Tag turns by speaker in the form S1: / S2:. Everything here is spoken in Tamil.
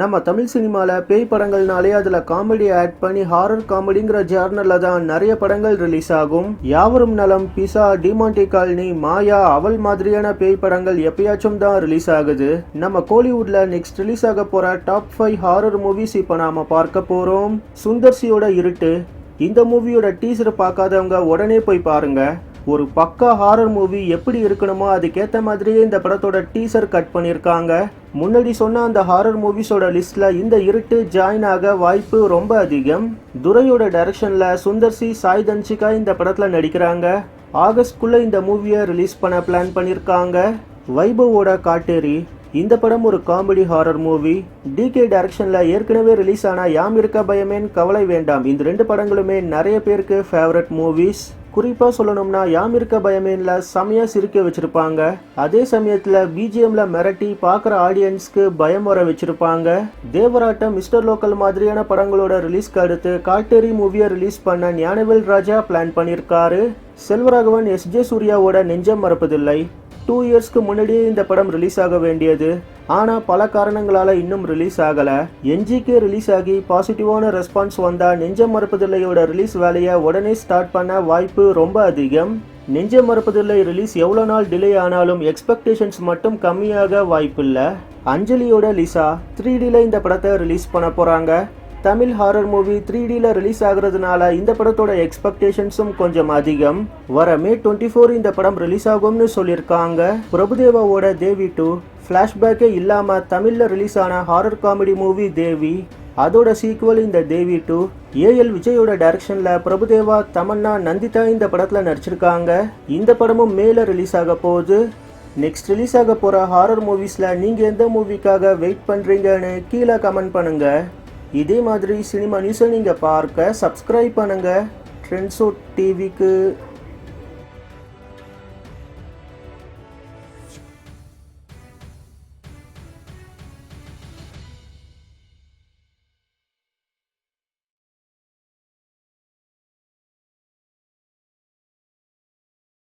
S1: நம்ம தமிழ் சினிமாவில் பேய் படங்கள்னாலே அதில் காமெடி ஆட் பண்ணி ஹாரர் காமெடிங்கிற ஜேர்னலில் தான் நிறைய படங்கள் ரிலீஸ் ஆகும். யாவரும் நலம் பிசா டிமாண்டி காலனி மாயா அவள் மாதிரியான பேய் படங்கள் எப்பயாச்சும் தான் ரிலீஸ் ஆகுது. நம்ம கோலிவுட்ல நெக்ஸ்ட் ரிலீஸ் ஆக போற டாப் ஃபைவ் ஹாரர் மூவிஸ் இப்போ நாம பார்க்க போறோம். சுந்தர்சியோட இருட்டு. இந்த மூவியோட டீசர் பார்க்காதவங்க உடனே போய் பாருங்க. ஒரு பக்கா ஹாரர் மூவி எப்படி இருக்கணுமோ அதுக்கேற்ற மாதிரியே இந்த படத்தோட டீசர் கட் பண்ணியிருக்காங்க. முன்னாடி சொன்ன அந்த ஹாரர் மூவிஸோட லிஸ்ட்டில் இந்த இருட்டு ஜாயின் ஆக வாய்ப்பு ரொம்ப அதிகம். துரையோட டைரக்ஷன்ல சுந்தர்சி சாய் தன்சிகா இந்த படத்தில் நடிக்கிறாங்க. ஆகஸ்ட்குள்ளே இந்த மூவியை ரிலீஸ் பண்ண பிளான் பண்ணியிருக்காங்க. வைபவோட காட்டேரி இந்த படம் ஒரு காமெடி ஹாரர் மூவி டிகே டைரக்ஷனில் ஏற்கனவே ரிலீஸ் ஆன யாம் இருக்க பயமேன் கவலை வேண்டாம். இந்த ரெண்டு படங்களுமே நிறைய பேருக்கு ஃபேவரட் மூவிஸ் குறிப்பாக சொல்லணும்னா யாம் இருக்க பயமேன்ல செமையாக சிரிக்க வச்சுருப்பாங்க. அதே சமயத்தில் பிஜிஎம்மில் மிரட்டி பார்க்குற ஆடியன்ஸ்க்கு பயம் வர வச்சுருப்பாங்க. தேவராட்டம் மிஸ்டர் லோக்கல் மாதிரியான படங்களோட ரிலீஸ்க்கு அடுத்து காட்டேரி மூவியை ரிலீஸ் பண்ண ஞானவேல் ராஜா பிளான் பண்ணியிருக்காரு செல்வராகவன் எஸ் ஜே சூர்யாவோட நெஞ்சம் மறப்பதில்லை. டூ இயர்ஸ்க்கு முன்னாடியே இந்த படம் ரிலீஸ் ஆக வேண்டியது. ஆனால் பல காரணங்களால் இன்னும் ரிலீஸ் ஆகலை. என்ஜிகே ரிலீஸ் ஆகி பாசிட்டிவான ரெஸ்பான்ஸ் வந்தால் நெஞ்ச மறுப்பதில்லையோட ரிலீஸ் வேலையை உடனே ஸ்டார்ட் பண்ண வாய்ப்பு ரொம்ப அதிகம். நெஞ்ச மறுப்பதில்லை ரிலீஸ் எவ்வளோ நாள் டிலே ஆனாலும் எக்ஸ்பெக்டேஷன்ஸ் மட்டும் கம்மியாக வாய்ப்பில்லை. அஞ்சலியோட லிசா த்ரீ டியில் இந்த படத்தை ரிலீஸ் பண்ண போகிறாங்க தமிழ் ஹாரர் மூவி த்ரீ டியில் ரிலீஸ் ஆகுறதுனால இந்த படத்தோட எக்ஸ்பெக்டேஷன்ஸும் கொஞ்சம் அதிகம். வர மே டுவெண்ட்டி ஃபோர் இந்த படம் ரிலீஸ் ஆகும்னு சொல்லியிருக்காங்க. பிரபுதேவாவோட தேவி டூ ஃப்ளாஷ்பேக்கே இல்லாமல் தமிழில் ரிலீஸ் ஆன ஹாரர் காமெடி மூவி தேவி அதோட சீக்குவல் இந்த தேவி டூ ஏஎல் விஜயோட டைரக்ஷனில் பிரபுதேவா தமன்னா நந்திதா இந்த படத்தில் நடிச்சிருக்காங்க. இந்த படமும் மேலே ரிலீஸ் ஆக போகுது. நெக்ஸ்ட் ரிலீஸ் ஆக போகிற ஹாரர் மூவிஸில் நீங்கள் எந்த மூவிக்காக வெயிட் பண்ணுறீங்கன்னு கீழே கமெண்ட் பண்ணுங்கள் இதே மாதிரி சினிமா நியூஸை நீங்கள் பார்க்க சப்ஸ்கிரைப் பண்ணுங்கள் ட்ரெண்ட்ஸோ டிவிக்கு